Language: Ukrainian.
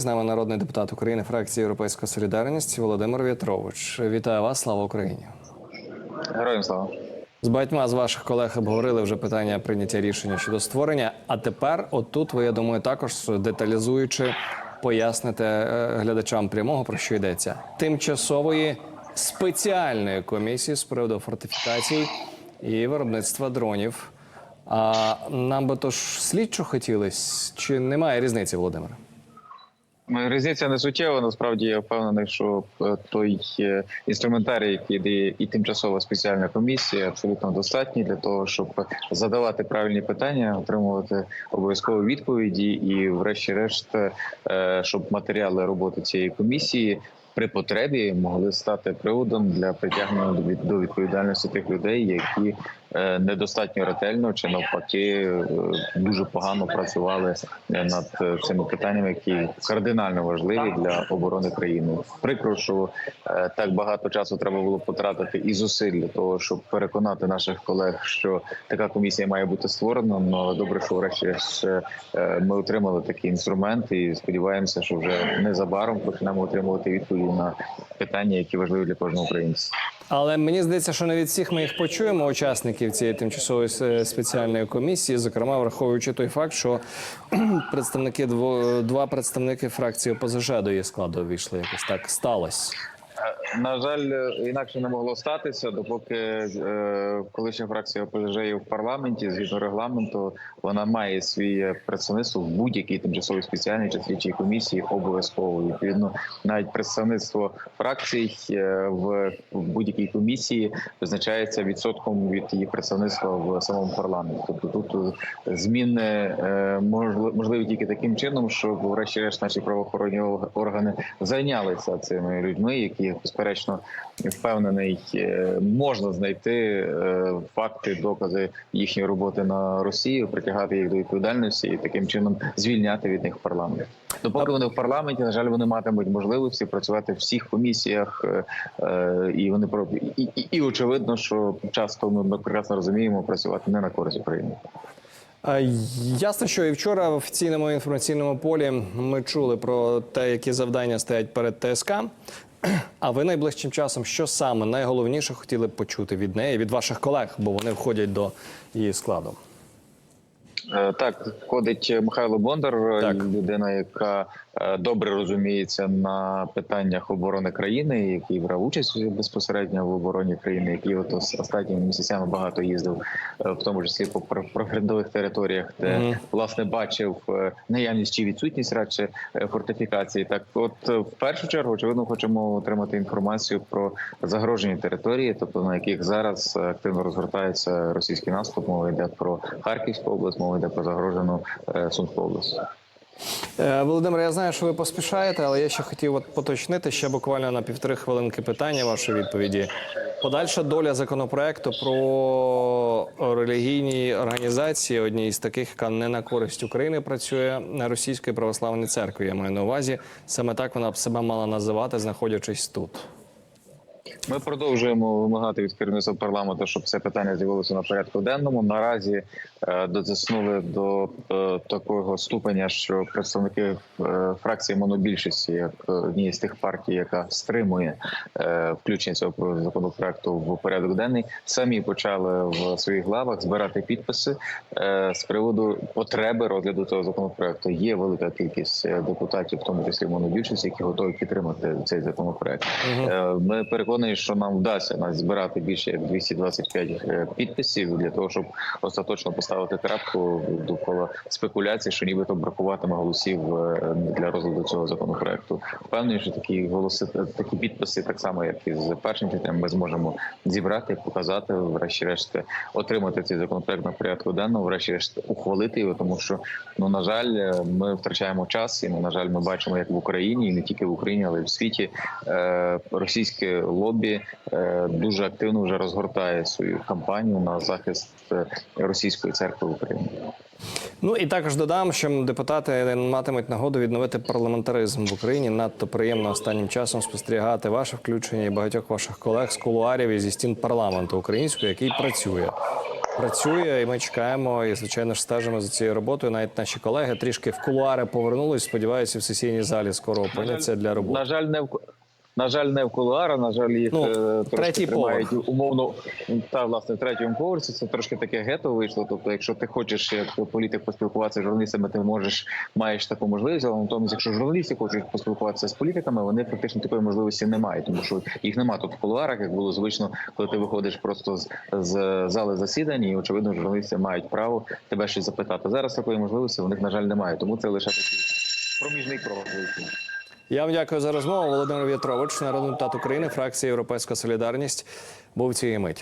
З нами народний депутат України, фракції Європейська Солідарність Володимир В'ятрович. Вітаю вас, слава Україні! Героям слава. З багатьма з ваших колег обговорили вже питання прийняття рішення щодо створення. А тепер, отут, ви я думаю, також деталізуючи, поясните е, глядачам прямого про що йдеться тимчасової спеціальної комісії з приводу фортифікацій і виробництва дронів. А нам би то ж слідчо хотілось, чи немає різниці, Володимире? Різниця не суттєва. Насправді я впевнений, що е, той е, інструментарій, який дає і тимчасова спеціальна комісія, абсолютно достатній для того, щоб задавати правильні питання, отримувати обов'язкові відповіді, і, врешті-решт, е, щоб матеріали роботи цієї комісії. При потребі могли стати приводом для притягнення до відповідальності тих людей, які недостатньо ретельно чи навпаки е, дуже погано працювали е, над е, цими питаннями, які кардинально важливі для оборони країни. Прикро, що е, так багато часу треба було потратити і зусиль для того, щоб переконати наших колег, що така комісія має бути створена. Ну але добре, що врешті е, ми отримали такий інструмент, і сподіваємося, що вже незабаром почнемо отримувати відповіді на питання, які важливі для кожного українця. Але мені здається, що не від всіх ми їх почуємо, учасників цієї тимчасової спеціальної комісії, зокрема, враховуючи той факт, що представники два представники фракції ОПЗЖ до її складу увійшли. Якось так сталося. На жаль, е, інакше не могло статися, допоки е, колишня фракція ОПЗЖ є в парламенті згідно регламенту, вона має своє представництво в будь-якій тимчасовій спеціальній чи слідчій комісії обов'язково. Відповідно, навіть представництво фракцій е, в, будь-якій комісії визначається відсотком від її представництва в самому парламенті. Тобто тут е, зміни е, можли- можливі тільки таким чином, щоб врешті-решт наші правоохоронні органи зайнялися цими людьми, які безперечно впевнений, е, можна знайти е, факти, докази їхньої роботи на Росію, притягати їх до відповідальності і таким чином звільняти від них парламент. Допоки вони в парламенті, на жаль, вони матимуть можливості працювати в всіх комісіях, е, і вони і, і, і очевидно, що часто ми, прекрасно розуміємо працювати не на користь України. Ясно, що і вчора в офіційному інформаційному полі ми чули про те, які завдання стоять перед ТСК. А ви найближчим часом, що саме найголовніше хотіли б почути від неї, від ваших колег, бо вони входять до її складу? Е, Так, входить Михайло Бондар, Так. людина, яка добре розуміється на питаннях оборони країни, який брав участь безпосередньо в обороні країни, який от останніми місяцями багато їздив, е, в тому числі по пр- прифронтових територіях, де Мгм. власне бачив е, наявність чи відсутність радше е, фортифікації. Так, от е, в першу чергу, очевидно, хочемо отримати інформацію про загрожені території, тобто на яких зараз е, активно розгортається російський наступ. Мова йде про Харківську область, мова йде про загрожену е, Сумську область. Е, Володимир, я знаю, що ви поспішаєте, але я ще хотів от поточнити ще буквально на півтори хвилинки питання вашої відповіді. Подальша доля законопроекту про релігійні організації, одній з таких, яка не на користь України працює на російської православної церкві. Я маю на увазі саме так вона б себе мала називати, знаходячись тут. Ми продовжуємо вимагати від керівництва парламенту, щоб це питання з'явилося на порядку денному. Наразі е, дотиснули до е, такого ступеня, що представники е, фракції монобільшості, як однієї з тих партій, яка стримує включення цього законопроекту в порядок денний, самі почали в своїх главах збирати підписи з приводу потреби розгляду цього законопроекту. Є велика кількість депутатів, в тому числі монобільшості, які готові підтримати цей законопроект. Ми переконані, що нам вдасться нас збирати більше як 225 е, підписів для того, щоб остаточно поставити крапку довкола спекуляцій, що нібито бракуватиме голосів е, для розгляду цього законопроекту. Впевнений, що такі голоси, такі підписи, так само як і з першим читанням, ми зможемо зібрати, показати, врешті-решт отримати цей законопроект на порядку денного, врешті-решт ухвалити його, тому що ну на жаль, е, ми втрачаємо час, і ну, на жаль, ми бачимо, як в Україні, і не тільки в Україні, але й в світі е, російське лобі е, дуже активно вже розгортає свою кампанію на захист е, російської церкви в Україні. Ну і також додам, що депутати матимуть нагоду відновити парламентаризм в Україні. Надто приємно останнім часом спостерігати ваше включення і багатьох ваших колег з кулуарів і зі стін парламенту українського, який працює. працює, і ми чекаємо і звичайно ж стежимо за цією роботою. Навіть наші колеги трішки в кулуари повернулись. Сподіваюся, в сесійній залі скоро опиняться для роботи. На жаль, не в на жаль, не в кулуара. На жаль, їх Ну, е, трошки третій тримають поверх. умовно та власне в третьому поверсі. Це трошки таке гето вийшло. Тобто, якщо ти хочеш як політик поспілкуватися з журналістами, ти можеш маєш таку можливість. Але натомість, якщо журналісти хочуть поспілкуватися з політиками, вони фактично такої можливості не мають, тому що їх нема тут в кулуарах, як було звично, коли ти виходиш просто з, з зали засідань, і очевидно, журналісти мають право тебе щось запитати. Зараз такої можливості у них на жаль немає, тому це лише такий проміжний крок. Я вам дякую за розмову. Володимир В'ятрович, народний депутат України, фракція Європейська Солідарність, був цієї миті.